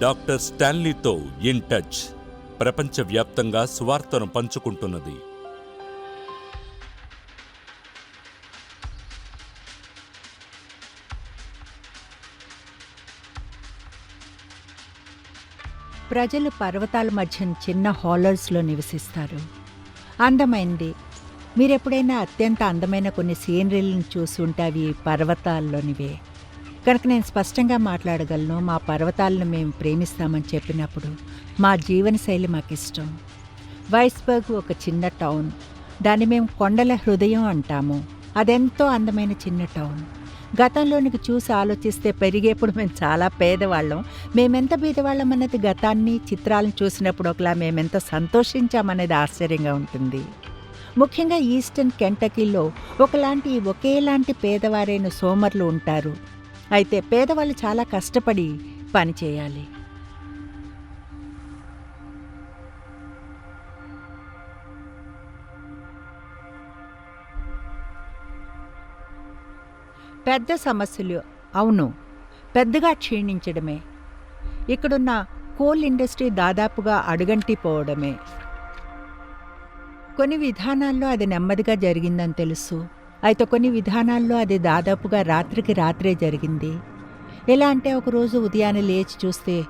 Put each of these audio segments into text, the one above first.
Doctor స్టాన్లీతో in touch. ప్రపంచవ్యాప్తంగా సువార్తను పంచుకుంటున్నది. ప్రజలు పర్వతాల మధ్య చిన్న హాలర్స్లో నివసిస్తారు. అందమైంది. మీరెప్పుడైనా అత్యంత అందమైన కొన్ని సీనరీలను చూసి ఉంటే అవి పర్వతాల్లోనివే. కనుక నేను స్పష్టంగా మాట్లాడగలను. మా పర్వతాలను మేము ప్రేమిస్తామని చెప్పినప్పుడు మా జీవనశైలి మాకు ఇష్టం వైస్బర్గ్ ఒక చిన్న టౌన్. దాన్ని మేము కొండల హృదయం అంటాము. అదెంతో అందమైన చిన్న టౌన్. గతంలోనికి చూసి ఆలోచిస్తే పెరిగేప్పుడు మేము చాలా పేదవాళ్ళం. మేమెంత బీదవాళ్ళం అన్నది గతాన్ని చిత్రాలను చూసినప్పుడు ఒకలా మేమెంత సంతోషించామనేది ఆశ్చర్యంగా ఉంటుంది. ముఖ్యంగా ఈస్టర్న్ కెంటకీలో ఒకలాంటి ఒకేలాంటి పేదవారైన సోమర్లు ఉంటారు. అయితే పేదవాళ్ళు చాలా కష్టపడి పని చేయాలి. పెద్ద సమస్యలు అవును పెద్దగా క్షీణించడమే. ఇక్కడున్న కోల్ ఇండస్ట్రీ దాదాపుగా అడుగంటిపోవడమే కొన్ని విధానాల్లో అది నెమ్మదిగా జరిగిందని తెలుసు. అయితే కొన్ని విధానాల్లో అది దాదాపుగా రాత్రికి రాత్రే జరిగింది. ఎలా అంటే ఒకరోజు ఉదయాన్నే లేచి చూస్తే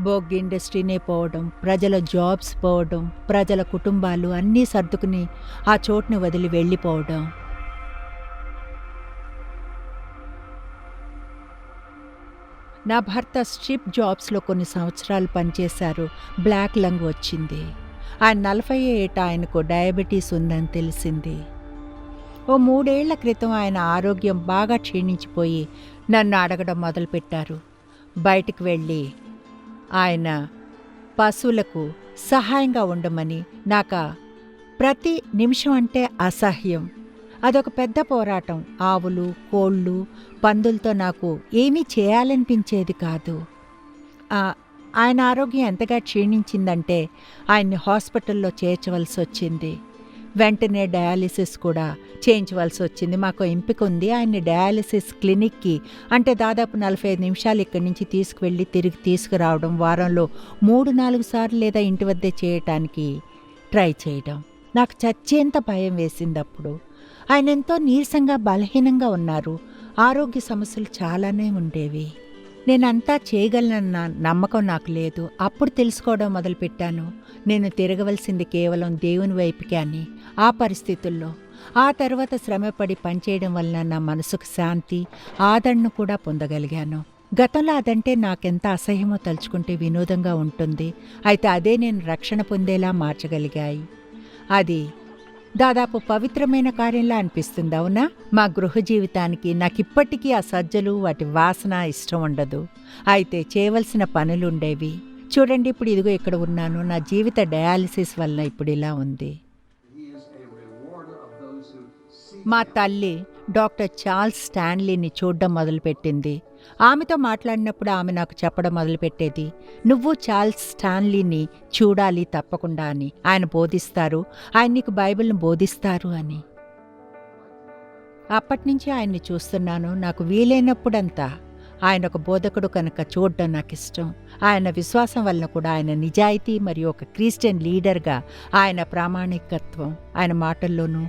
బొగ్ ఇండస్ట్రీనే పోవడం ప్రజల జాబ్స్ పోవడం ప్రజల కుటుంబాలు అన్నీ సర్దుకుని ఆ చోటుని వదిలి వెళ్ళిపోవడం. నా భర్త స్ట్రిప్ జాబ్స్లో కొన్ని సంవత్సరాలు పనిచేశారు. బ్లాక్ లంగ్ వచ్చింది. ఆయన నలభై ఏట ఆయనకు డయాబెటీస్ ఉందని తెలిసింది. ఓ మూడేళ్ళ క్రితం ఆయన ఆరోగ్యం బాగా క్షీణించిపోయి నన్ను అడగడం మొదలుపెట్టారు. బయటికి వెళ్ళి ఆయన పశువులకు సహాయంగా ఉండమని నాకు ప్రతి నిమిషం అంటే అసహ్యం. అదొక పెద్ద పోరాటం. ఆవులు కోళ్ళు పందులతో నాకు ఏమీ చేయాలనిపించేది కాదు. ఆయన ఆరోగ్యం ఎంతగా క్షీణించిందంటే ఆయన్ని హాస్పిటల్లో చేర్చవలసి వచ్చింది. వెంటనే డయాలిసిస్ కూడా చేయించవలసి వచ్చింది. మాకు ఎంపిక ఉంది. ఆయన్ని డయాలిసిస్ క్లినిక్కి అంటే దాదాపు నలభై ఐదు నిమిషాలు ఇక్కడి నుంచి తీసుకువెళ్ళి తిరిగి తీసుకురావడం వారంలో మూడు నాలుగు సార్లు లేదా ఇంటి వద్దే చేయటానికి ట్రై చేయడం. నాకు చచ్చేంత భయం వేసింది అప్పుడు. ఆయన ఎంతో నీరసంగా బలహీనంగా ఉన్నారు. ఆరోగ్య సమస్యలు చాలానే ఉండేవి. నేనంతా చేయగలనన్న నమ్మకం నాకు లేదు. అప్పుడు తెలుసుకోవడం మొదలుపెట్టాను. నేను తిరగవలసింది కేవలం దేవుని వైపుకే అని. ఆ పరిస్థితుల్లో ఆ తర్వాత శ్రమపడి పనిచేయడం వలన నా మనసుకు శాంతి ఆదరణను కూడా పొందగలిగాను. గతంలో అదంటే నాకెంత అసహ్యమో తలుచుకుంటే వినోదంగా ఉంటుంది. అయితే అదే నేను రక్షణ పొందేలా మార్చగలిగాయి. అది దాదాపు పవిత్రమైన కార్యంలా అనిపిస్తుంది అవునా? మా గృహ జీవితానికి నాకిప్పటికీ ఆ సజ్జలు వాటి వాసన ఇష్టం ఉండదు. అయితే చేయవలసిన పనులుండేవి. చూడండి ఇప్పుడు ఇదిగో ఇక్కడ ఉన్నాను. నా జీవిత డయాలిసిస్ వలన ఇప్పుడు ఇలా ఉంది. మా తల్లి డాక్టర్ చార్ల్స్ స్టాన్లీని చూడడం మొదలుపెట్టింది. ఆమెతో మాట్లాడినప్పుడు ఆమె నాకు చెప్పడం మొదలుపెట్టేది నువ్వు చార్ల్స్ స్టాన్లీని చూడాలి తప్పకుండా అని. ఆయన బోధిస్తారు ఆయన నీకు బైబిల్ని బోధిస్తారు అని. అప్పటినుంచి ఆయన్ని చూస్తున్నాను నాకు వీలైనప్పుడంతా. ఆయన ఒక బోధకుడు కనుక చూడడం నాకు ఇష్టం ఆయన విశ్వాసం వలన కూడా ఆయన నిజాయితీ మరియు ఒక క్రిస్టియన్ లీడర్గా ఆయన ప్రామాణికత్వం ఆయన మాటల్లోనూ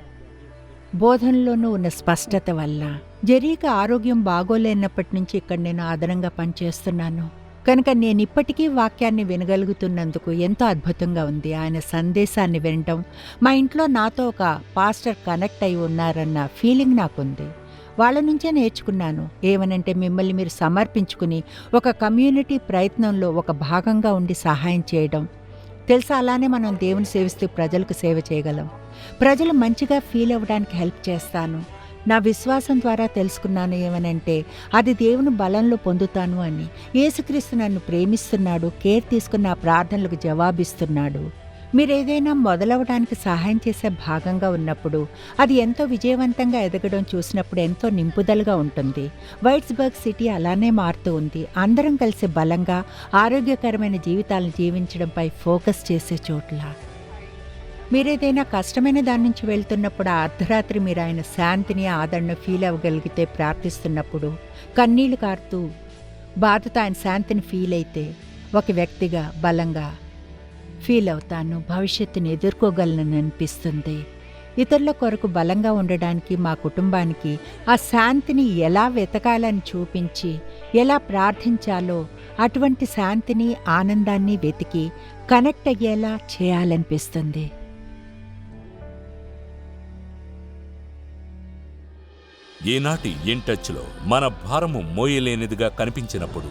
బోధనలోనూ ఉన్న స్పష్టత వల్ల జరీక ఆరోగ్యం బాగోలేనప్పటి నుంచి ఇక్కడ నేను అదనంగా పనిచేస్తున్నాను. కనుక నేను ఇప్పటికీ వాక్యాన్ని వినగలుగుతున్నందుకు ఎంతో అద్భుతంగా ఉంది. ఆయన సందేశాన్ని వినటం మా ఇంట్లో నాతో ఒక పాస్టర్ కనెక్ట్ అయి ఉన్నారన్న ఫీలింగ్ నాకుంది. వాళ్ళ నుంచే నేర్చుకున్నాను. ఏమనంటే మిమ్మల్ని మీరు సమర్పించుకుని ఒక కమ్యూనిటీ ప్రయత్నంలో ఒక భాగంగా ఉండి సహాయం చేయడం తెలుసా? అలానే మనం దేవుని సేవిస్తూ ప్రజలకు సేవ చేయగలం. ప్రజలు మంచిగా ఫీల్ అవ్వడానికి హెల్ప్ చేస్తాను. నా విశ్వాసం ద్వారా తెలుసుకున్నాను ఏమనంటే అది దేవుని బలంలో పొందుతాను అని. యేసుక్రీస్తు నన్ను ప్రేమిస్తున్నాడు కేర్ తీసుకున్న ప్రార్థనలకు జవాబిస్తున్నాడు. మీరు ఏదైనా మొదలవడానికి సహాయం చేసే భాగంగా ఉన్నప్పుడు అది ఎంతో విజయవంతంగా ఎదగడం చూసినప్పుడు ఎంతో నింపుదలగా ఉంటుంది. వైట్స్బర్గ్ సిటీ అలానే మారుతూ ఉంది. అందరం కలిసి బలంగా ఆరోగ్యకరమైన జీవితాలను జీవించడంపై ఫోకస్ చేసే చోట్ల. మీరేదైనా కష్టమైన దాని నుంచి వెళ్తున్నప్పుడు ఆ అర్ధరాత్రి మీరు ఆయన శాంతిని ఆదరణ ఫీల్ అవ్వగలిగితే ప్రార్థిస్తున్నప్పుడు కన్నీళ్ళు కారుతూ బాధతో ఆయన శాంతిని ఫీల్ అయితే ఒక వ్యక్తిగా బలంగా ఫీల్ అవుతాను భవిష్యత్తుని ఎదుర్కోగలనని అనిపిస్తుంది. ఇతరుల కొరకు బలంగా ఉండడానికి మా కుటుంబానికి ఆ శాంతిని ఎలా వెతకాలని చూపించి ఎలా ప్రార్థించాలో అటువంటి శాంతిని ఆనందాన్ని వెతికి కనెక్ట్ అయ్యేలా చేయాలనిపిస్తుంది. ఈనాటి ఇన్ టచ్లో మన భారము మోయలేనిదిగా కనిపించినప్పుడు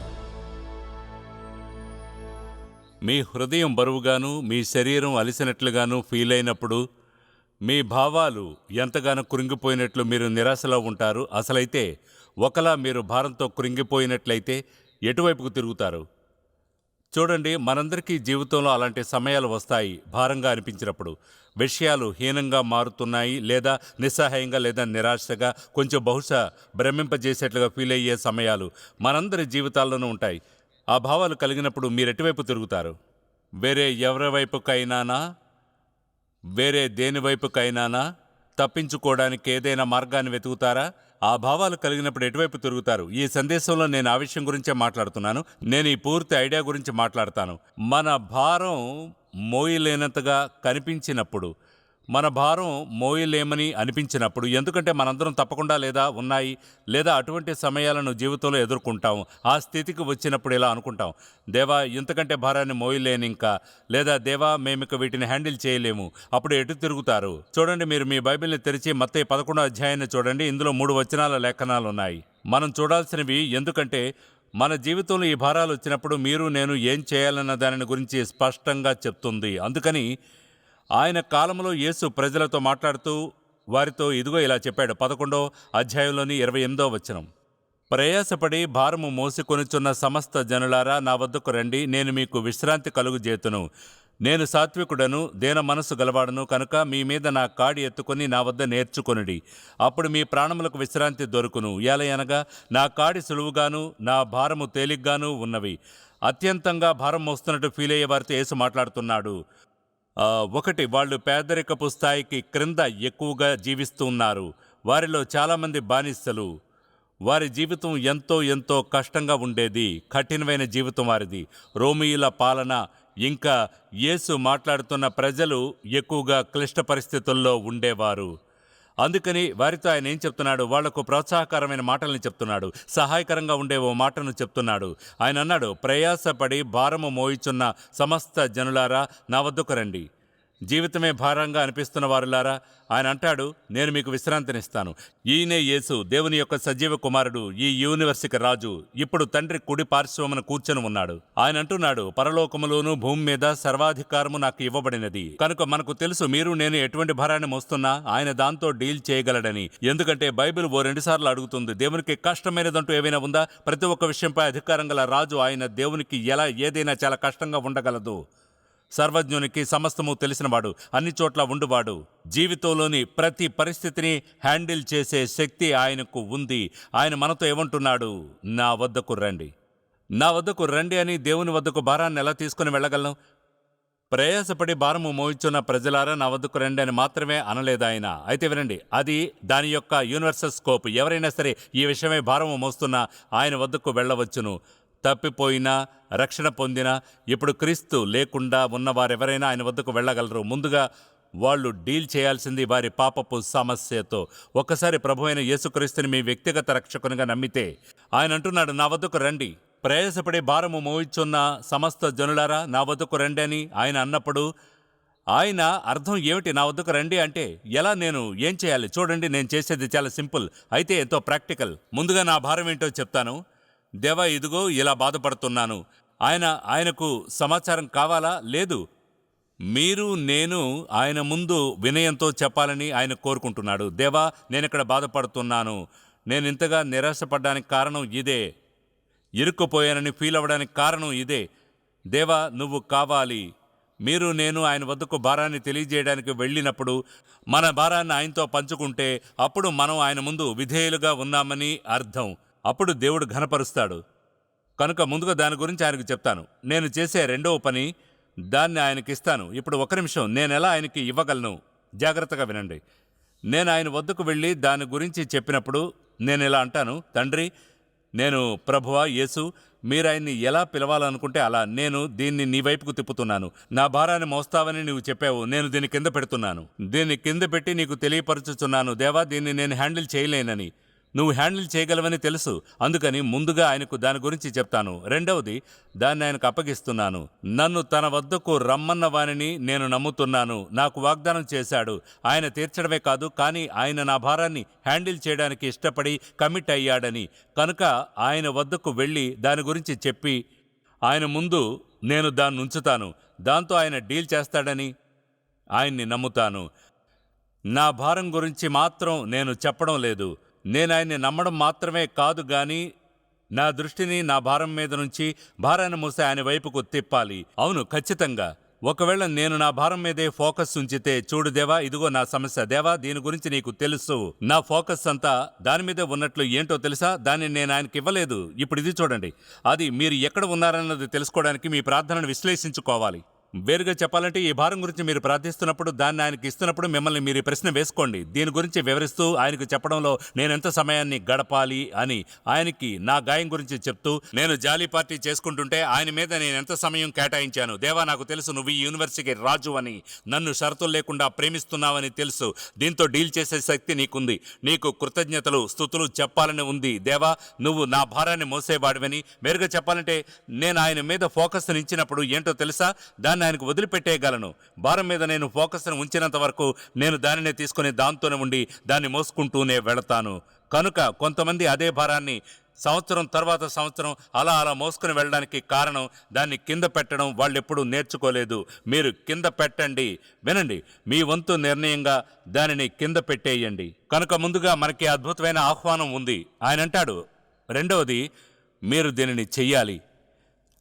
మీ హృదయం బరువుగాను మీ శరీరం అలిసినట్లుగాను ఫీల్ అయినప్పుడు మీ భావాలు ఎంతగానో కృంగిపోయినట్లు మీరు నిరాశలో ఉంటారు. అసలైతే ఒకలా మీరు భారంతో కృంగిపోయినట్లయితే ఎటువైపుకు తిరుగుతారు? చూడండి మనందరికీ జీవితంలో అలాంటి సమయాలు వస్తాయి భారంగా అనిపించినప్పుడు. విషయాలు హీనంగా మారుతున్నాయి లేదా నిస్సహాయంగా లేదా నిరాశగా కొంచెం బహుశా భ్రమింపజేసేట్లుగా ఫీల్ అయ్యే సమయాలు మనందరి జీవితాల్లోనూ ఉంటాయి. ఆ భావాలు కలిగినప్పుడు మీరు ఎటువైపు తిరుగుతారు? వేరే ఎవరి వైపుకైనానా? వేరే దేని వైపుకైనానా? తప్పించుకోవడానికి ఏదైనా మార్గాన్ని వెతుకుతారా? ఆ భావాలు కలిగినప్పుడు ఎటువైపు తిరుగుతారు? ఈ సందేశంలో నేను ఆ విషయం గురించే మాట్లాడుతున్నాను. నేను ఈ పూర్తి ఐడియా గురించి మాట్లాడతాను. మన భారం మోయలేనంతగా కనిపించినప్పుడు మన భారం మోయలేమని అనిపించినప్పుడు ఎందుకంటే మనందరం తప్పకుండా లేదా ఉన్నాయి లేదా అటువంటి సమయాలను జీవితంలో ఎదుర్కొంటాం. ఆ స్థితికి వచ్చినప్పుడు ఇలా అనుకుంటాం. దేవా ఇంతకంటే భారాన్ని మోయలేని ఇంకా లేదా దేవా మేమిక వీటిని హ్యాండిల్ చేయలేము. అప్పుడు ఎటు తిరుగుతారు? చూడండి మీరు మీ బైబిల్ని తెరిచి మత్తయి పదకొండో అధ్యాయాన్ని చూడండి. ఇందులో మూడు వచనాల లేఖనాలు ఉన్నాయి మనం చూడాల్సినవి ఎందుకంటే మన జీవితంలో ఈ భారాలు వచ్చినప్పుడు మీరు నేను ఏం చేయాలన్న దానిని గురించి స్పష్టంగా చెప్తుంది. అందుకని ఆయన కాలంలో యేసు ప్రజలతో మాట్లాడుతూ వారితో ఇదిగో ఇలా చెప్పాడు. పదకొండో అధ్యాయంలోని ఇరవై ఎనిమిదో వచనం. ప్రయాసపడి భారము మోసికొనుచున్న సమస్త జనులారా నా వద్దకు రండి. నేను మీకు విశ్రాంతి కలుగుజేతును. నేను సాత్వికుడను దేన మనసు గలవాడను. కనుక మీ మీద నా కాడి ఎత్తుకొని నా వద్ద నేర్చుకొనుడి. అప్పుడు మీ ప్రాణములకు విశ్రాంతి దొరుకును. ఏలయనగా నా కాడి సులువుగాను నా భారము తేలిగ్గాను ఉన్నవి. అత్యంతంగా భారం మోస్తున్నట్టు ఫీల్ అయ్యే వారితో యేసు మాట్లాడుతున్నాడు. ఒకటి వాళ్ళు పేదరికపు స్థాయికి క్రింద ఎక్కువగా జీవిస్తూ ఉన్నారు వారిలో చాలామంది బానిసలు. వారి జీవితం ఎంతో ఎంతో కష్టంగా ఉండేది. కఠినమైన జీవితం వారిది. రోమియుల పాలన ఇంకా యేసు మాట్లాడుతున్న ప్రజలు ఎక్కువగా క్లిష్ట పరిస్థితుల్లో ఉండేవారు. అందుకని వారితో ఆయన ఏం చెప్తున్నాడు? వాళ్ళకు ప్రోత్సాహకరమైన మాటల్ని చెప్తున్నాడు. సహాయకరంగా ఉండే ఓ మాటను చెప్తున్నాడు. ఆయన అన్నాడు ప్రయాసపడి భారము మోయిచున్న సమస్త జనులారా నా వద్దకు రండి. జీవితమే భారంగా అనిపిస్తున్న వారులారా ఆయన అంటాడు నేను మీకు విశ్రాంతినిస్తాను. ఈయనే యేసు దేవుని యొక్క సజీవ కుమారుడు ఈ యూనివర్సిక రాజు. ఇప్పుడు తండ్రి కుడి పార్శ్వమున కూర్చొని ఉన్నాడు. ఆయన అంటున్నాడు పరలోకములోను భూమి మీద సర్వాధికారము నాకు ఇవ్వబడినది. కనుక మనకు తెలుసు మీరు నేను ఎటువంటి భారాన్ని మోస్తున్నా ఆయన దాంతో డీల్ చేయగలడని. ఎందుకంటే బైబిల్ ఓ రెండుసార్లు అడుగుతుంది దేవునికి కష్టమైనదంటూ ఏమైనా ఉందా? ప్రతి ఒక్క విషయంపై అధికారం గల రాజు ఆయన దేవునికి ఎలా ఏదైనా చాలా కష్టంగా ఉండగలదు. సర్వజ్ఞునికి సమస్తము తెలిసినవాడు అన్ని చోట్ల ఉండువాడు. జీవితంలోని ప్రతి పరిస్థితిని హ్యాండిల్ చేసే శక్తి ఆయనకు ఉంది. ఆయన మనతో ఏమంటున్నాడు? నా వద్దకు రండి. నా వద్దకు రండి అని దేవుని వద్దకు భారాన్ని ఎలా తీసుకుని వెళ్ళగలను? ప్రయాసపడి భారము మోయించున్న ప్రజలారా నా వద్దకు రండి అని మాత్రమే అనలేదు ఆయన. అయితే వినండి అది దాని యొక్క యూనివర్సల్ స్కోప్. ఎవరైనా సరే ఈ విషయమై భారము మోస్తున్నా ఆయన వద్దకు వెళ్ళవచ్చును. తప్పిపోయినా రక్షణ పొందినా ఇప్పుడు క్రీస్తు లేకుండా ఉన్నవారెవరైనా ఆయన వద్దకు వెళ్ళగలరు. ముందుగా వాళ్ళు డీల్ చేయాల్సింది వారి పాపపు సమస్యతో. ఒక్కసారి ప్రభు అయిన యేసుక్రీస్తుని మీ వ్యక్తిగత రక్షకునిగా నమ్మితే ఆయన అంటున్నాడు నా వద్దకు రండి. ప్రయాసపడి భారము మోయిచున్న సమస్త జనులారా నా వద్దకు రండి అని ఆయన అన్నప్పుడు ఆయన అర్థం ఏమిటి? నా వద్దకు రండి అంటే ఎలా నేను ఏం చేయాలి? చూడండి నేను చేసేది చాలా సింపుల్ అయితే ఎంతో ప్రాక్టికల్. ముందుగా నా భారం ఏంటో చెప్తాను. దేవా ఇదిగో ఇలా బాధపడుతున్నాను. ఆయన ఆయనకు సమాచారం కావాలా? లేదు. మీరు నేను ఆయన ముందు వినయంతో చెప్పాలని ఆయన కోరుకుంటున్నాడు. దేవా నేను ఇక్కడ బాధపడుతున్నాను. నేను ఇంతగా నిరాశపడ్డానికి కారణం ఇదే. ఇరుక్కుపోయానని ఫీల్ అవ్వడానికి కారణం ఇదే. దేవా నువ్వు కావాలి. మీరు నేను ఆయన వద్దకు భారాన్ని తెలియజేయడానికి వెళ్ళినప్పుడు మన భారాన్ని ఆయనతో పంచుకుంటే అప్పుడు మనం ఆయన ముందు విధేయులుగా ఉన్నామని అర్థం. అప్పుడు దేవుడు ఘనపరుస్తాడు. కనుక ముందుగా దాని గురించి ఆయనకు చెప్తాను. నేను చేసే రెండవ పని దాన్ని ఆయనకి ఇస్తాను ఇప్పుడు ఒక నిమిషం నేను ఎలా ఆయనకి ఇవ్వగలను? జాగ్రత్తగా వినండి. నేను ఆయన వద్దకు వెళ్ళి దాని గురించి చెప్పినప్పుడు నేను ఇలా అంటాను. తండ్రి నేను ప్రభువా యేసు మీరు ఆయన్ని ఎలా పిలవాలనుకుంటే అలా నేను దీన్ని నీ వైపుకు తిప్పుతున్నాను. నా భారాన్ని మోస్తావని నువ్వు చెప్పావు. నేను దీన్ని కింద పెడుతున్నాను. దీన్ని కింద పెట్టి నీకు తెలియపరచుచున్నాను. దేవా దీన్ని నేను హ్యాండిల్ చేయలేనని. నువ్వు హ్యాండిల్ చేయగలవని తెలుసు. అందుకని ముందుగా ఆయనకు దాని గురించి చెప్తాను. రెండవది దాన్ని ఆయనకు అప్పగిస్తున్నాను. నన్ను తన వద్దకు రమ్మన్న వాణిని నేను నమ్ముతున్నాను. నాకు వాగ్దానం చేశాడు. ఆయన తీర్చడమే కాదు కానీ ఆయన నా భారాన్ని హ్యాండిల్ చేయడానికి ఇష్టపడి కమిట్ అయ్యాడని. కనుక ఆయన వద్దకు వెళ్ళి దాని గురించి చెప్పి ఆయన ముందు నేను దాన్ని ఉంచుతాను. దాంతో ఆయన డీల్ చేస్తాడని ఆయన్ని నమ్ముతాను. నా భారం గురించి మాత్రం నేను చెప్పడం లేదు. నేను ఆయన్ని నమ్మడం మాత్రమే కాదు కానీ నా దృష్టిని నా భారం మీద నుంచి భారాన్ని మూసే ఆయన వైపుకు తిప్పాలి. అవును ఖచ్చితంగా. ఒకవేళ నేను నా భారం మీదే ఫోకస్ ఉంచితే చూడు దేవా ఇదిగో నా సమస్య. దేవా దీని గురించి నీకు తెలుసు. నా ఫోకస్ అంతా దాని మీదే ఉన్నట్లు ఏంటో తెలుసా? దాన్ని నేను ఆయనకి ఇవ్వలేదు. ఇప్పుడు ఇది చూడండి. అది మీరు ఎక్కడ ఉన్నారన్నది తెలుసుకోవడానికి మీ ప్రార్థనను విశ్లేషించుకోవాలి. వేరుగా చెప్పాలంటే ఈ భారం గురించి మీరు ప్రార్థిస్తున్నప్పుడు దాన్ని ఆయనకి ఇస్తున్నప్పుడు మిమ్మల్ని మీరు ప్రశ్న వేసుకోండి. దీని గురించి వివరిస్తూ ఆయనకు చెప్పడంలో నేను ఎంత సమయాన్ని గడపాలి అని ఆయనకి నా గాయం గురించి చెప్తూ నేను జాలీ పార్టీ చేసుకుంటుంటే ఆయన మీద నేను ఎంత సమయం కేటాయించాను? దేవా నాకు తెలుసు నువ్వు ఈ యూనివర్సిటీకి రాజు అని నన్ను షరతులు లేకుండా ప్రేమిస్తున్నావని తెలుసు. దీంతో డీల్ చేసే శక్తి నీకుంది. నీకు కృతజ్ఞతలు స్థుతులు చెప్పాలని ఉంది. దేవా నువ్వు నా భారాన్ని మోసేవాడివని. మెరుగా చెప్పాలంటే నేను ఆయన మీద ఫోకస్ ఇచ్చినప్పుడు ఏంటో తెలుసా? దాన్ని ఆయనకు వదిలిపెట్టేయగలను. భారం మీద నేను ఫోకస్ను ఉంచినంత వరకు నేను దానినే తీసుకుని దాంతోనే ఉండి దాన్ని మోసుకుంటూనే వెళతాను. కనుక కొంతమంది అదే భారాన్ని సంవత్సరం తర్వాత సంవత్సరం అలా అలా మోసుకుని వెళ్ళడానికి కారణం దాన్ని కింద పెట్టడం వాళ్ళు ఎప్పుడూ నేర్చుకోలేదు. మీరు కింద పెట్టండి. వినండి. మీ వంతు నిర్ణయంగా దానిని కింద పెట్టేయండి. కనుక ముందుగా మనకి అద్భుతమైన ఆహ్వానం ఉంది. ఆయన అంటాడు రెండవది మీరు దీనిని చెయ్యాలి.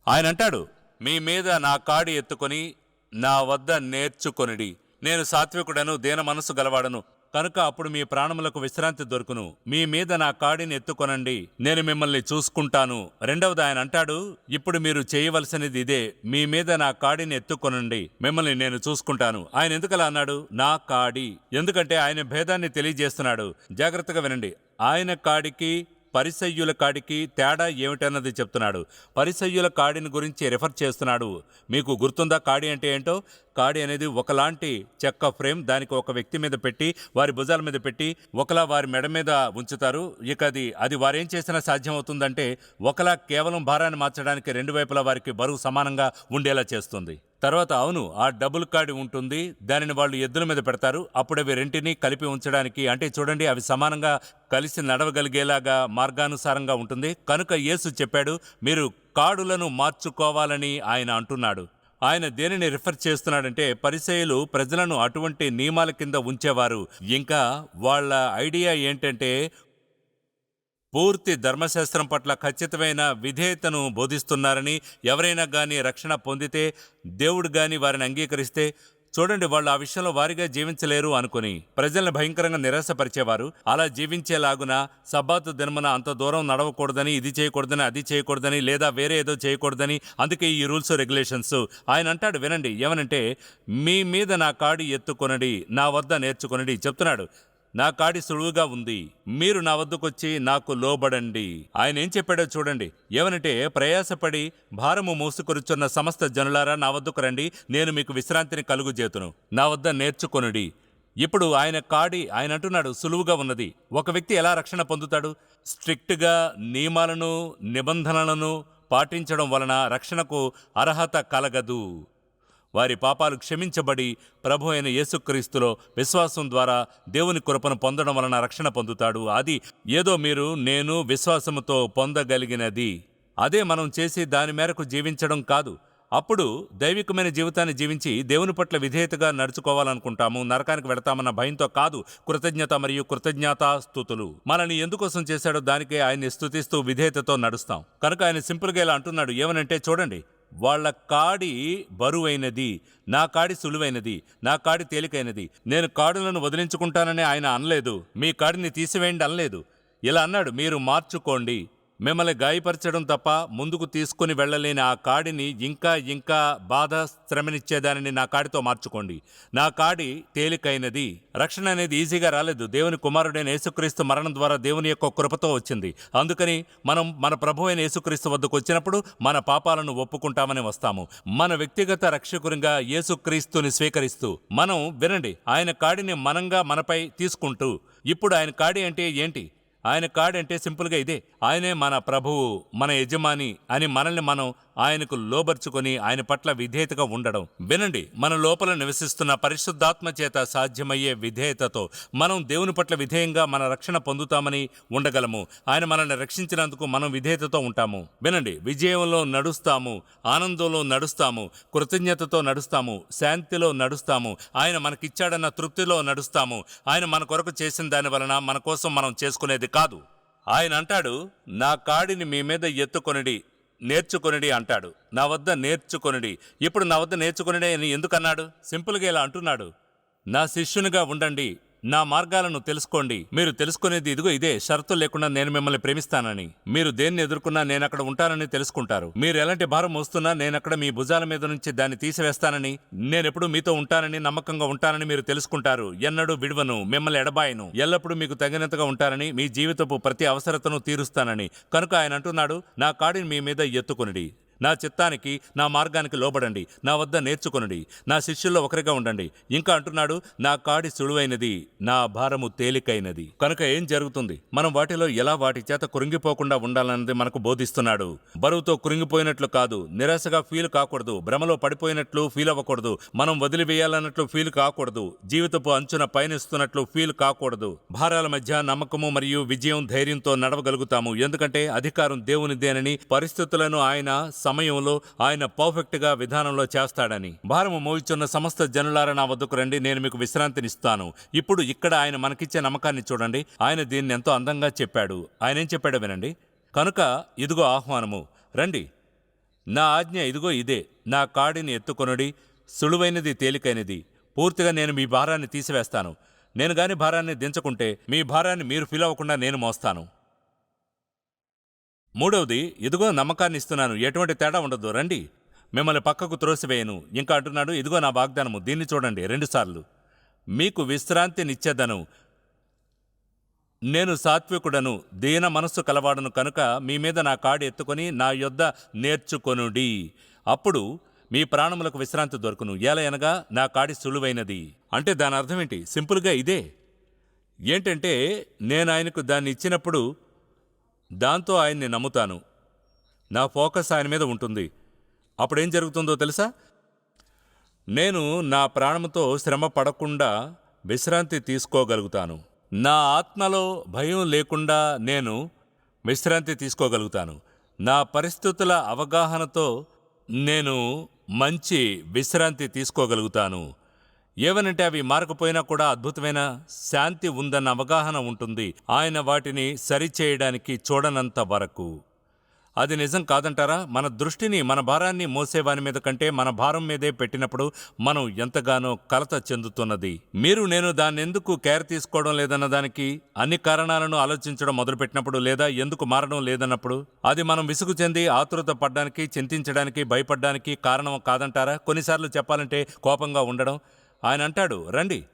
ఆయన అంటాడు మీ మీద నా కాడి ఎత్తుకొని నా వద్ద నేర్చుకొనిడి. నేను సాత్వికుడను దీన మనసు గలవాడను. కనుక అప్పుడు మీ ప్రాణములకు విశ్రాంతి దొరుకును. మీ మీద నా కాడిని ఎత్తుకొనండి. నేను మిమ్మల్ని చూసుకుంటాను. రెండవది ఆయన అంటాడు ఇప్పుడు మీరు చేయవలసినది ఇదే. మీ మీద నా కాడిని ఎత్తుకొనండి. మిమ్మల్ని నేను చూసుకుంటాను. ఆయన ఎందుకలా అన్నాడు? నా కాడి. ఎందుకంటే ఆయన భేదాన్ని తెలియజేస్తున్నాడు. జాగ్రత్తగా వినండి. ఆయన కాడికి పరిసయ్యుల కాడికి తేడా ఏమిటన్నది చెప్తున్నాడు. పరిసయ్యుల కాడిని గురించి రిఫర్ చేస్తున్నాడు. మీకు గుర్తుందా కాడి అంటే ఏంటో? కాడి అనేది ఒకలాంటి చెక్క ఫ్రేమ్ దానికి ఒక వ్యక్తి మీద పెట్టి వారి భుజాల మీద పెట్టి ఒకలా వారి మెడ మీద ఉంచుతారు. ఇక అది అది వారేం చేసినా సాధ్యం అవుతుందంటే ఒకలా కేవలం భారాన్ని మార్చడానికి రెండు వైపులా వారికి బరువు సమానంగా ఉండేలా చేస్తుంది. తర్వాత అవును ఆ డబుల్ కాడి ఉంటుంది. దానిని వాళ్ళు ఎద్దుల మీద పెడతారు. అప్పుడు అవి రెంటిని కలిపి ఉంచడానికి అంటే చూడండి అవి సమానంగా కలిసి నడవగలిగేలాగా మార్గానుసారంగా ఉంటుంది. కనుక యేసు చెప్పాడు మీరు కాడులను మార్చుకోవాలని ఆయన అంటున్నాడు. ఆయన దేనిని రిఫర్ చేస్తున్నాడంటే పరిచయులు ప్రజలను అటువంటి నియమాల కింద ఉంచేవారు. ఇంకా వాళ్ళ ఐడియా ఏంటంటే పూర్తి ధర్మశాస్త్రం పట్ల ఖచ్చితమైన విధేయతను బోధిస్తున్నారని ఎవరైనా గాని రక్షణ పొందితే దేవుడు గాని వారిని అంగీకరిస్తే చూడండి వాళ్ళు ఆ విషయంలో వారిగా జీవించలేరు అనుకుని ప్రజల్ని భయంకరంగా నిరాశపరిచేవారు. అలా జీవించేలాగున సబ్బాతు దినమున అంత దూరం నడవకూడదని ఇది చేయకూడదని అది చేయకూడదని లేదా వేరే ఏదో చేయకూడదని అందుకే ఈ రూల్స్ రెగ్యులేషన్స్. ఆయన అంటాడు వినండి ఏమనంటే మీ మీద నా కాడి ఎత్తుకొనడి నా వద్ద నేర్చుకొనడి చెప్తున్నాడు. నా కాడి సులువుగా ఉంది. మీరు నా వద్దకొచ్చి నాకు లోబడండి. ఆయన ఏం చెప్పాడో చూడండి. ఏమనంటే ప్రయాసపడి భారము మోసుకొరుచున్న సమస్త జనులారా నా వద్దకు రండి. నేను మీకు విశ్రాంతిని కలుగుజేతును. నా వద్ద నేర్చుకొనుడి. ఇప్పుడు ఆయన కాడి ఆయన అంటున్నాడు సులువుగా ఉన్నది. ఒక వ్యక్తి ఎలా రక్షణ పొందుతాడు? స్ట్రిక్ట్గా నియమాలను నిబంధనలను పాటించడం వలన రక్షణకు అర్హత కలగదు. వారి పాపాలు క్షమించబడి ప్రభు అయిన యేసుక్రీస్తులో విశ్వాసం ద్వారా దేవుని కృపను పొందడం వలన రక్షణ పొందుతాడు. అది ఏదో మీరు నేను విశ్వాసముతో పొందగలిగినది. అదే మనం చేసి దాని మేరకు జీవించడం కాదు. అప్పుడు దైవికమైన జీవితాన్ని జీవించి దేవుని పట్ల విధేయతగా నడుచుకోవాలనుకుంటాము. నరకానికి వెళతామన్న భయంతో కాదు. కృతజ్ఞత మరియు కృతజ్ఞతా స్థుతులు. మనల్ని ఎందుకోసం చేశాడో దానికే ఆయన్ని స్థుతిస్తూ విధేయతతో నడుస్తాం. కనుక ఆయన సింపుల్గా ఇలా అంటున్నాడు. ఏమనంటే చూడండి వాళ్ళ కాడి బరువైనది నా కాడి సులువైనది నా కాడి తేలికైనది. నేను కాడులను వదిలించుకుంటానని ఆయన అనలేదు. మీ కాడిని తీసివేయండి అనలేదు. ఇలా అన్నాడు. మీరు మార్చుకోండి. మిమ్మల్ని గాయపరచడం తప్ప ముందుకు తీసుకుని వెళ్ళలేని ఆ కాడిని ఇంకా ఇంకా బాధ శ్రమనిచ్చేదానిని నా కాడితో మార్చుకోండి. నా కాడి తేలికైనది. రక్షణ అనేది ఈజీగా రాలేదు. దేవుని కుమారుడైన యేసుక్రీస్తు మరణం ద్వారా దేవుని యొక్క కృపతో వచ్చింది. అందుకని మనం మన ప్రభు అయిన యేసుక్రీస్తు వద్దకు వచ్చినప్పుడు మన పాపాలను ఒప్పుకుంటామని వస్తాము. మన వ్యక్తిగత రక్షకునిగా యేసుక్రీస్తుని స్వీకరిస్తూ మనం వినండి. ఆయన కాడిని మనంగా మనపై తీసుకుంటూ. ఇప్పుడు ఆయన కాడి అంటే ఏంటి? ఆయన కాడంటే సింపుల్గా ఇదే. ఆయనే మన ప్రభువు మన యజమాని అని మనల్ని మనం ఆయనకు లోబర్చుకొని ఆయన పట్ల విధేయతగా ఉండడం. వినండి మన లోపల నివసిస్తున్న పరిశుద్ధాత్మ చేత సాధ్యమయ్యే విధేయతతో మనం దేవుని పట్ల విధేయంగా మన రక్షణ పొందుతామని ఉండగలము. ఆయన మనల్ని రక్షించినందుకు మనం విధేయతతో ఉంటాము. వినండి విజయంలో నడుస్తాము ఆనందంలో నడుస్తాము కృతజ్ఞతతో నడుస్తాము శాంతిలో నడుస్తాము. ఆయన మనకిచ్చాడన్న తృప్తిలో నడుస్తాము. ఆయన మన కొరకు చేసిన దాని వలన మన కోసం మనం చేసుకునేది కాదు. ఆయన అంటాడు నా కాడిని మీ మీద ఎత్తుకొనిడి నేర్చుకొనిడి అంటాడు. నా వద్ద నేర్చుకొనిడి. ఇప్పుడు నా వద్ద నేర్చుకొనిడి అని ఎందుకన్నాడు? సింపుల్గా ఇలా అంటున్నాడు. నా శిష్యునిగా ఉండండి. నా మార్గాలను తెలుసుకోండి. మీరు తెలుసుకునేది ఇదిగో ఇదే. షరతు లేకుండా నేను మిమ్మల్ని ప్రేమిస్తానని. మీరు దేన్ని ఎదుర్కొన్నా నేను అక్కడ ఉంటానని తెలుసుకుంటారు. మీరు ఎలాంటి భారం మోస్తున్నా నేను అక్కడ మీ భుజాల మీద నుంచి దాన్ని తీసివేస్తానని నేనెప్పుడు మీతో ఉంటానని నమ్మకంగా ఉంటానని మీరు తెలుసుకుంటారు. ఎన్నడూ విడువను మిమ్మల్ని ఎడబాయను. ఎల్లప్పుడూ మీకు తగినంతగా ఉంటానని మీ జీవితపు ప్రతి అవసరతను తీరుస్తానని. కనుక ఆయన అంటున్నాడు నా కాడిని మీ మీద ఎత్తుకొనిడి. నా చిత్తానికి నా మార్గానికి లోబడండి. నా వద్ద నేర్చుకొనుడి. నా శిష్యుల్లో ఒకరిగా ఉండండి. ఇంకా అంటున్నాడు నా కాడి సులువైనది నా భారము తేలికైనది. కనుక ఏం జరుగుతుంది? మనం వాటిలో ఎలా వాటి చేత కురింగిపోకుండా ఉండాలన్నది మనకు బోధిస్తున్నాడు. బరువుతో కురింగిపోయినట్లు కాదు నిరాశగా ఫీల్ కాకూడదు భ్రమలో పడిపోయినట్లు ఫీల్ అవ్వకూడదు మనం వదిలివేయాలన్నట్లు ఫీల్ కాకూడదు జీవితపు అంచున పయనిస్తున్నట్లు ఫీల్ కాకూడదు. భారాల మధ్య నమ్మకము మరియు విజయం ధైర్యంతో నడవగలుగుతాము. ఎందుకంటే అధికారం దేవునిదేనని పరిస్థితులను ఆయన సమయంలో ఆయన పర్ఫెక్ట్గా విధానంలో చేస్తాడని. భారము మోయిచున్న సమస్త జనులార నా వద్దకు రండి నేను మీకు విశ్రాంతినిస్తాను. ఇప్పుడు ఇక్కడ ఆయన మనకిచ్చే నమ్మకాన్ని చూడండి. ఆయన దీన్ని ఎంతో అందంగా చెప్పాడు. ఆయన ఏం చెప్పాడో వినండి. కనుక ఇదిగో ఆహ్వానము. రండి. నా ఆజ్ఞ ఇదిగో ఇదే. నా కాడిని ఎత్తుకొనుడి. సులువైనది తేలికైనది. పూర్తిగా నేను మీ భారాన్ని తీసివేస్తాను. నేను గాని భారాన్ని దించకుంటే మీ భారాన్ని మీరు ఫీల్ అవ్వకుండా నేను మోస్తాను. మూడవది ఇదిగో నమ్మకాన్ని ఇస్తున్నాను. ఎటువంటి తేడా ఉండదు. రండి. మిమ్మల్ని పక్కకు త్రోసివేయను. ఇంకా అంటున్నాడు ఇదిగో నా వాగ్దానము. దీన్ని చూడండి. రెండుసార్లు మీకు విశ్రాంతినిచ్చేదను నేను సాత్వికుడను. దీన మనస్సు కలవాడను కనుక మీ మీద నా కాడి ఎత్తుకొని నా యొద్ద నేర్చుకొనుడి. అప్పుడు మీ ప్రాణములకు విశ్రాంతి దొరుకును. ఏలయనగా నా కాడి సులువైనది. అంటే దాని అర్థం ఏంటి? సింపుల్గా ఇదే. ఏంటంటే నేను ఆయనకు దాన్ని ఇచ్చినప్పుడు దాంతో ఆయన్ని నమ్ముతాను. నా ఫోకస్ ఆయన మీద ఉంటుంది. అప్పుడేం జరుగుతుందో తెలుసా? నేను నా ప్రాణంతో శ్రమ పడకుండా విశ్రాంతి తీసుకోగలుగుతాను. నా ఆత్మలో భయం లేకుండా నేను విశ్రాంతి తీసుకోగలుగుతాను. నా పరిస్థితుల అవగాహనతో నేను మంచి విశ్రాంతి తీసుకోగలుగుతాను. ఏవనంటే అవి మారకపోయినా కూడా అద్భుతమైన శాంతి ఉందన్న అవగాహన ఉంటుంది. ఆయన వాటిని సరిచేయడానికి చూడనంత వరకు. అది నిజం కాదంటారా? మన దృష్టిని మన భారాన్ని మోసేవాని మీద కంటే మన భారం మీదే పెట్టినప్పుడు మనం ఎంతగానో కలత చెందుతున్నది. మీరు నేను దాన్ని ఎందుకు కేర్ తీసుకోవడం లేదన్న దానికి అన్ని కారణాలను ఆలోచించడం మొదలుపెట్టినప్పుడు లేదా ఎందుకు మారడం లేదన్నప్పుడు అది మనం విసుగు చెంది ఆతురత పడ్డానికి చింతించడానికి భయపడ్డానికి కారణం కాదంటారా? కొన్నిసార్లు చెప్పాలంటే కోపంగా ఉండడం ఆయన అంటాడు రండి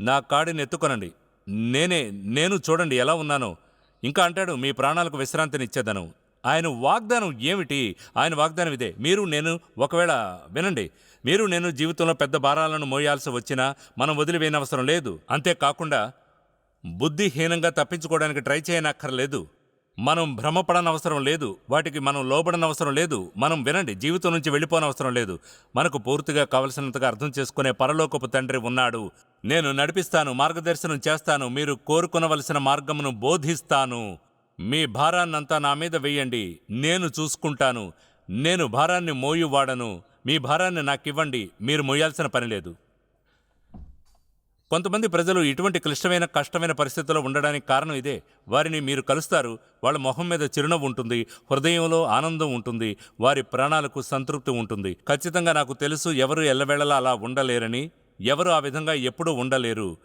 నా కాడిని ఎత్తుకొనండి. నేనే నేను చూడండి ఎలా ఉన్నానో. ఇంకా అంటాడు మీ ప్రాణాలకు విశ్రాంతినిచ్చేదను ఆయన వాగ్దానం ఏమిటి? ఆయన వాగ్దానం ఇదే మీరు నేను ఒకవేళ వినండి మీరు నేను జీవితంలో పెద్ద భారాలను మోయాల్సి వచ్చినా మనం వదిలివేయనవసరం లేదు. అంతేకాకుండా బుద్ధిహీనంగా తప్పించుకోవడానికి ట్రై చేయనక్కర్లేదు. మనం భ్రమపడనవసరం లేదు వాటికి మనం లోబడనవసరం లేదు మనం వినండి జీవితం నుంచి వెళ్ళిపోనవసరం లేదు. మనకు పూర్తిగా కావలసినంతగా అర్థం చేసుకునే పరలోకపు తండ్రి ఉన్నాడు. నేను నడిపిస్తాను మార్గదర్శనం చేస్తాను మీరు కోరుకొనవలసిన మార్గమును బోధిస్తాను. మీ భారాన్నంతా నా మీద వెయ్యండి నేను చూసుకుంటాను. నేను భారాన్ని మోయువాడను మీ భారాన్ని నాకివ్వండి మీరు మోయాల్సిన పని లేదు. కొంతమంది ప్రజలు ఇటువంటి క్లిష్టమైన కష్టమైన పరిస్థితుల్లో ఉండడానికి కారణం ఇదే. వారిని మీరు కలుస్తారు వాళ్ళ మొహం మీద చిరునవ్వు ఉంటుంది హృదయంలో ఆనందం ఉంటుంది వారి ప్రాణాలకు సంతృప్తి ఉంటుంది. ఖచ్చితంగా నాకు తెలుసు ఎవరు ఎల్లవేళలా అలా ఉండలేరని ఎవరు ఆ విధంగా ఎప్పుడూ ఉండలేరు.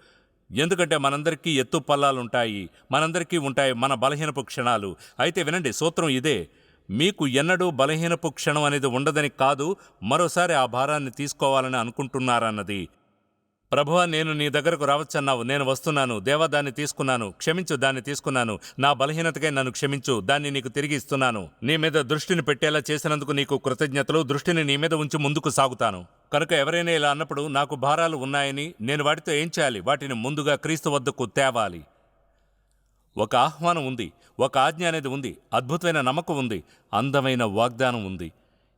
ఎందుకంటే మనందరికీ ఎత్తు పల్లాలుంటాయి మనందరికీ ఉంటాయి మన బలహీనపు క్షణాలు. అయితే వినండి సూత్రం ఇదే. మీకు ఎన్నడూ బలహీనపు క్షణం అనేది ఉండదని కాదు మరోసారి ఆ భారాన్ని తీసుకోవాలని అనుకుంటున్నారన్నది. ప్రభువా నేను నీ దగ్గరకు రావచ్చన్నావు. నేను వస్తున్నాను. దేవా దాన్ని తీసుకున్నాను. క్షమించు దాన్ని తీసుకున్నాను. నా బలహీనతకై నన్ను క్షమించు. దాన్ని నీకు తిరిగి ఇస్తున్నాను. నీ మీద దృష్టిని పెట్టేలా చేసినందుకు నీకు కృతజ్ఞతలు. దృష్టిని నీ మీద ఉంచి ముందుకు సాగుతాను. కనుక ఎవరైనా ఇలా అన్నప్పుడు నాకు భారాలు ఉన్నాయని నేను వాటితో ఏం చేయాలి? వాటిని ముందుగా క్రీస్తు వద్దకు తేవాలి. ఒక ఆహ్వానం ఉంది. ఒక ఆజ్ఞ అనేది ఉంది. అద్భుతమైన నమ్మకం ఉంది. అందమైన వాగ్దానం ఉంది.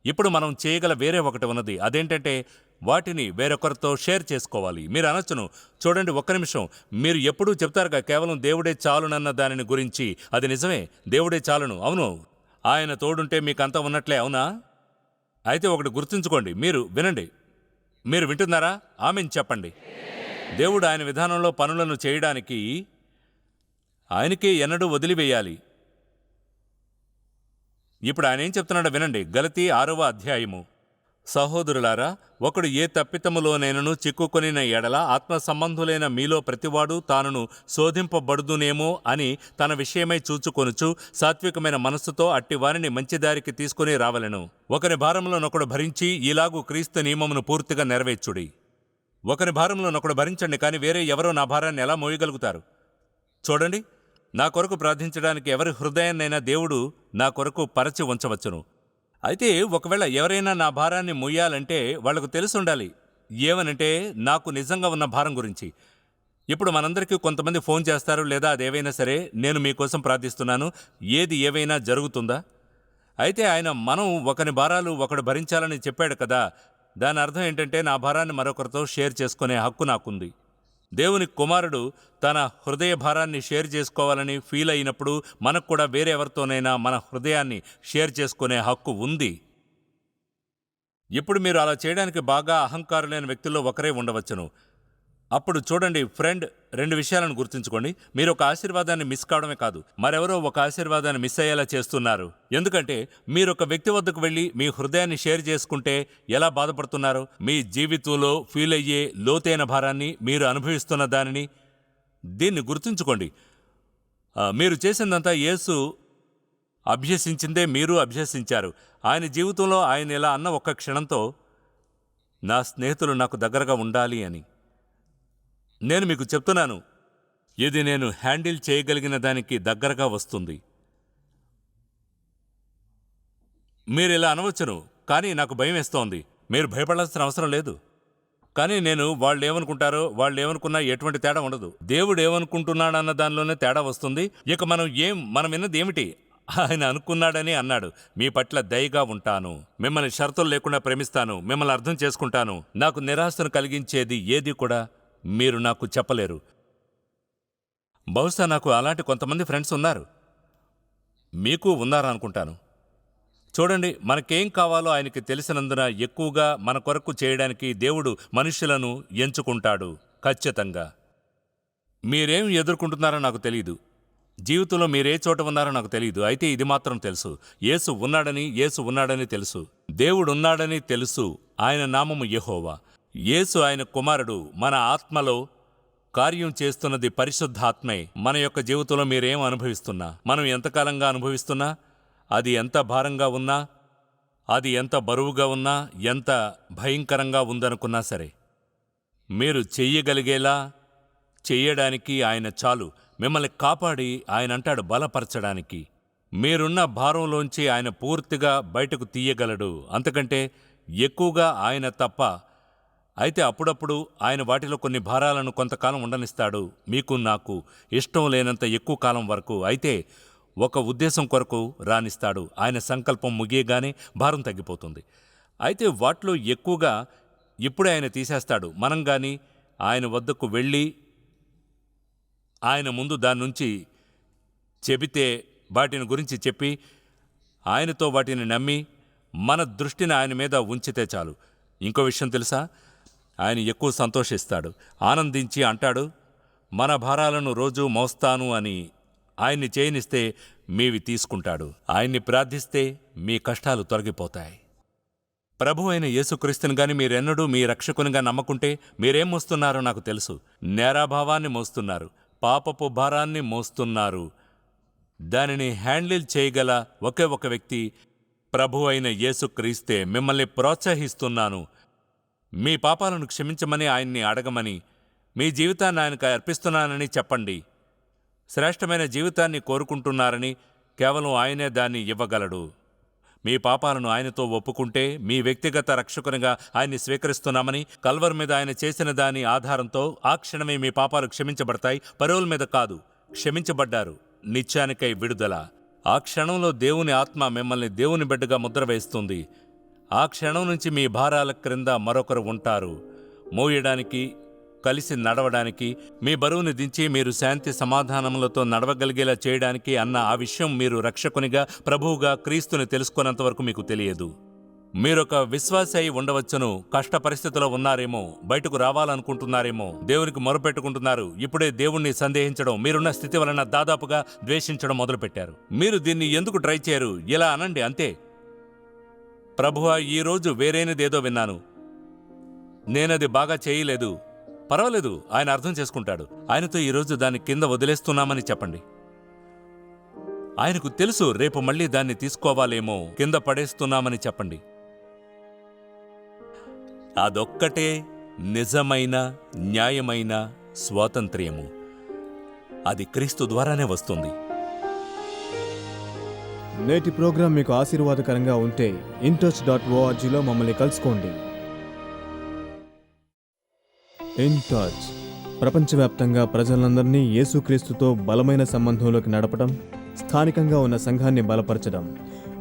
ఇప్పుడు మనం చేయగల వేరే ఒకటి ఉన్నది. అదేంటంటే వాటిని వేరొకరితో షేర్ చేసుకోవాలి. మీరు అనొచ్చును. చూడండి ఒక్క నిమిషం. మీరు ఎప్పుడూ చెప్తారుగా కేవలం దేవుడే చాలునన్న దానిని గురించి. అది నిజమే. దేవుడే చాలును. అవును. ఆయన తోడుంటే మీకంతా ఉన్నట్లే అవునా? అయితే ఒకటి గుర్తుంచుకోండి. మీరు వినండి. మీరు వింటున్నారా? ఆమెను చెప్పండి. దేవుడు ఆయన విధానంలో పనులను చేయడానికి ఆయనకే ఎన్నడూ వదిలివేయాలి. ఇప్పుడు ఆయన ఏం చెప్తున్నాడో వినండి. గలతీ ఆరవ అధ్యాయము. సహోదరులారా ఒకడు ఏ తప్పితములోనైనను చిక్కుకొనిన ఎడల ఆత్మ సంబంధులైన మీలో ప్రతివాడు తానును శోధింపబడుదునేమో అని తన విషయమై చూచుకొనుచు సాత్వికమైన మనస్సుతో అట్టి వారిని మంచిదారికి తీసుకుని రావలెను. ఒకరి భారంలోనొకడు భరించి ఇలాగూ క్రీస్తు నియమమును పూర్తిగా నెరవేర్చుడి. ఒకరి భారంలోనొకడు భరించండి కానీ వేరే ఎవరో నా భారాన్ని ఎలా మోయగలుగుతారు? చూడండి నా కొరకు ప్రార్థించడానికి ఎవరి హృదయాన్నైనా దేవుడు నా కొరకు పరచి ఉంచవచ్చును. అయితే ఒకవేళ ఎవరైనా నా భారాన్ని మొయ్యాలంటే వాళ్ళకు తెలుసుండాలి ఏమనంటే నాకు నిజంగా ఉన్న భారం గురించి. ఇప్పుడు మనందరికీ కొంతమంది ఫోన్ చేస్తారు లేదా అదేవైనా సరే నేను మీకోసం ప్రార్థిస్తున్నాను. ఏది ఏవైనా జరుగుతుందా? అయితే ఆయన మనం ఒకని భారాలు ఒకడు భరించాలని చెప్పాడు కదా. దాని అర్థం ఏంటంటే నా భారాన్ని మరొకరితో షేర్ చేసుకునే హక్కు నాకుంది. దేవుని కుమారుడు తన హృదయ భారాన్ని షేర్ చేసుకోవాలని ఫీల్ అయినప్పుడు మనకు కూడా వేరే ఎవరితోనైనా మన హృదయాన్ని షేర్ చేసుకునే హక్కు ఉంది. ఇప్పుడు మీరు అలా చేయడానికి బాగా అహంకారులైన వ్యక్తుల్లో ఒకరే ఉండవచ్చును. అప్పుడు చూడండి ఫ్రెండ్ రెండు విషయాలను గుర్తుంచుకోండి. మీరు ఒక ఆశీర్వాదాన్ని మిస్ కావడమే కాదు మరెవరో ఒక ఆశీర్వాదాన్ని మిస్ అయ్యేలా చేస్తున్నారు. ఎందుకంటే మీరు ఒక వ్యక్తి వద్దకు వెళ్ళి మీ హృదయాన్ని షేర్ చేసుకుంటే ఎలా బాధపడుతున్నారో? మీ జీవితంలో ఫీల్ అయ్యే లోతైన భారాన్ని మీరు అనుభవిస్తున్న దానిని దీన్ని గుర్తుంచుకోండి. మీరు చేసిందంతా యేసు అభ్యసించిందే మీరు అభ్యసించారు. ఆయన జీవితంలో ఆయన ఇలా అన్న ఒక్క క్షణంతో నా స్నేహితులు నాకు దగ్గరగా ఉండాలి అని. నేను మీకు చెప్తున్నాను. ఇది నేను హ్యాండిల్ చేయగలిగిన దానికి దగ్గరగా వస్తుంది. మీరు ఇలా అనవచ్చును కానీ నాకు భయం వేస్తోంది. మీరు భయపడాల్సిన అవసరం లేదు. కానీ నేను వాళ్ళు ఏమనుకుంటారో వాళ్ళు ఏమనుకున్నా ఎటువంటి తేడా ఉండదు. దేవుడు ఏమనుకుంటున్నాడన్న దానిలోనే తేడా వస్తుంది. ఇక మనం ఏం మనం విన్నది ఏమిటి? ఆయన అనుకున్నాడని అన్నాడు. మీ పట్ల దయగా ఉంటాను. మిమ్మల్ని షరతులు లేకుండా ప్రేమిస్తాను. మిమ్మల్ని అర్థం చేసుకుంటాను. నాకు నిరాశను కలిగించేది ఏది కూడా మీరు నాకు చెప్పలేరు. బహుశా నాకు అలాంటి కొంతమంది ఫ్రెండ్స్ ఉన్నారు. మీకు ఉన్నారనుకుంటాను. చూడండి మనకేం కావాలో ఆయనకి తెలిసినందున ఎక్కువగా మన కొరకు చేయడానికి దేవుడు మనుషులను ఎంచుకుంటాడు ఖచ్చితంగా. మీరేం ఎదుర్కొంటున్నారో నాకు తెలియదు జీవితంలో మీరే చోట ఉన్నారో నాకు తెలియదు అయితే ఇది మాత్రం తెలుసు. యేసు ఉన్నాడని యేసు ఉన్నాడని తెలుసు. దేవుడు ఉన్నాడని తెలుసు. ఆయన నామము యహోవా. యేసు ఆయన కుమారుడు మన ఆత్మలో కార్యం చేస్తున్నది పరిశుద్ధాత్మే. మన యొక్క జీవితంలో మీరేం అనుభవిస్తున్నా? మనం ఎంతకాలంగా అనుభవిస్తున్నా? అది ఎంత భారంగా ఉన్నా? అది ఎంత బరువుగా ఉన్నా? ఎంత భయంకరంగా ఉందనుకున్నా సరే. మీరు చెయ్యగలిగేలా చెయ్యడానికి ఆయన చాలు. మిమ్మల్ని కాపాడి ఆయన అంటాడు బలపరచడానికి. మీరున్న భారంలోంచి ఆయన పూర్తిగా బయటకు తీయగలడు. అంతకంటే ఎక్కువగా ఆయన తప్ప అయితే అప్పుడప్పుడు ఆయన వాటిలో కొన్ని భారాలను కొంతకాలం ఉండనిస్తాడు. మీకు నాకు ఇష్టం లేనంత ఎక్కువ కాలం వరకు అయితే ఒక ఉద్దేశం కొరకు రానిస్తాడు ఆయన సంకల్పం ముగియగానే భారం తగ్గిపోతుంది. అయితే వాటిలో ఎక్కువగా ఇప్పుడే ఆయన తీసేస్తాడు. మనం కానీ ఆయన వద్దకు వెళ్ళి ఆయన ముందు దాని నుంచి చెబితే వాటిని గురించి చెప్పి ఆయనతో వాటిని నమ్మి మన దృష్టిని ఆయన మీద ఉంచితే చాలు. ఇంకో విషయం తెలుసా? ఆయన ఎక్కువ సంతోషిస్తాడు. ఆనందించి అంటాడు మన భారాలను రోజు మోస్తాను అని ఆయన్ని చేయనిస్తే మీవి తీసుకుంటాడు. ఆయన్ని ప్రార్థిస్తే మీ కష్టాలు తొలగిపోతాయి. ప్రభు అయిన యేసుక్రీస్తుని గాని మీరెన్నడూ మీ రక్షకునిగా నమ్మకుంటే మీరేం మోస్తున్నారో నాకు తెలుసు. నేరాభావాన్ని మోస్తున్నారు పాపపు భారాన్ని మోస్తున్నారు. దానిని హ్యాండిల్ చేయగల ఒకే ఒక వ్యక్తి ప్రభు అయిన యేసుక్రీస్తే మిమ్మల్ని ప్రోత్సహిస్తున్నాను. మీ పాపాలను క్షమించమని ఆయన్ని అడగమని మీ జీవితాన్ని ఆయనకు అర్పిస్తున్నానని చెప్పండి. శ్రేష్టమైన జీవితాన్ని కోరుకుంటున్నారని కేవలం ఆయనే దాన్ని ఇవ్వగలడు. మీ పాపాలను ఆయనతో ఒప్పుకుంటే మీ వ్యక్తిగత రక్షకునిగా ఆయన్ని స్వీకరిస్తున్నామని కల్వర్ మీద ఆయన చేసిన దాని ఆధారంతో ఆ క్షణమే మీ పాపాలు క్షమించబడతాయి. పరువుల మీద కాదు క్షమించబడ్డారు. నిత్యానికై విడుదల. ఆ క్షణంలో దేవుని ఆత్మ మిమ్మల్ని దేవుని బిడ్డగా ముద్ర వేస్తుంది. ఆ క్షణం నుంచి మీ భారాల క్రింద మరొకరు ఉంటారు. మోయడానికి కలిసి నడవడానికి మీ బరువుని దించి మీరు శాంతి సమాధానములతో నడవగలిగేలా చేయడానికి అన్న ఆ విషయం మీరు రక్షకునిగా ప్రభువుగా క్రీస్తుని తెలుసుకున్నంత వరకు మీకు తెలియదు. మీరొక విశ్వాస అయి ఉండవచ్చును కష్ట పరిస్థితిలో ఉన్నారేమో బయటకు రావాలనుకుంటున్నారేమో దేవునికి మొరపెట్టుకుంటున్నారు ఇప్పుడే దేవుణ్ణి సందేహించడం మీరున్న స్థితి వలన దాదాపుగా ద్వేషించడం మొదలుపెట్టారు. మీరు దీన్ని ఎందుకు ట్రై చేయరు? ఇలా అనండి అంతే. ప్రభువా ఈరోజు వేరేనిదేదో విన్నాను. నేనది బాగా చేయలేదు. పర్వాలేదు ఆయన అర్థం చేసుకుంటాడు. ఆయనతో ఈరోజు దాన్ని కింద వదిలేస్తున్నామని చెప్పండి. ఆయనకు తెలుసు రేపు మళ్ళీ దాన్ని తీసుకోవాలేమో కింద పడేస్తున్నామని చెప్పండి. అదొక్కటే నిజమైన న్యాయమైన స్వాతంత్ర్యము. అది క్రీస్తు ద్వారానే వస్తుంది. నేటి ప్రోగ్రాం మీకు ఆశీర్వాదకరంగా ఉంటే ఇంటచ్ డాట్ ఓఆర్జీలో మమ్మల్ని కలుసుకోండి. ఇన్ ప్రపంచవ్యాప్తంగా ప్రజలందరినీ యేసుక్రీస్తుతో బలమైన సంబంధంలోకి నడపడం స్థానికంగా ఉన్న సంఘాన్ని బలపరచడం.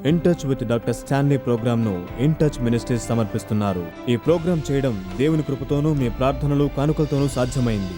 In touch with doctor Stanley ప్రోగ్రాంను in touch ministries సమర్పిస్తున్నారు. ఈ ప్రోగ్రాం చేయడం దేవుని కృపతోనూ మీ ప్రార్థనలు కానుకలతోనూ సాధ్యమైంది.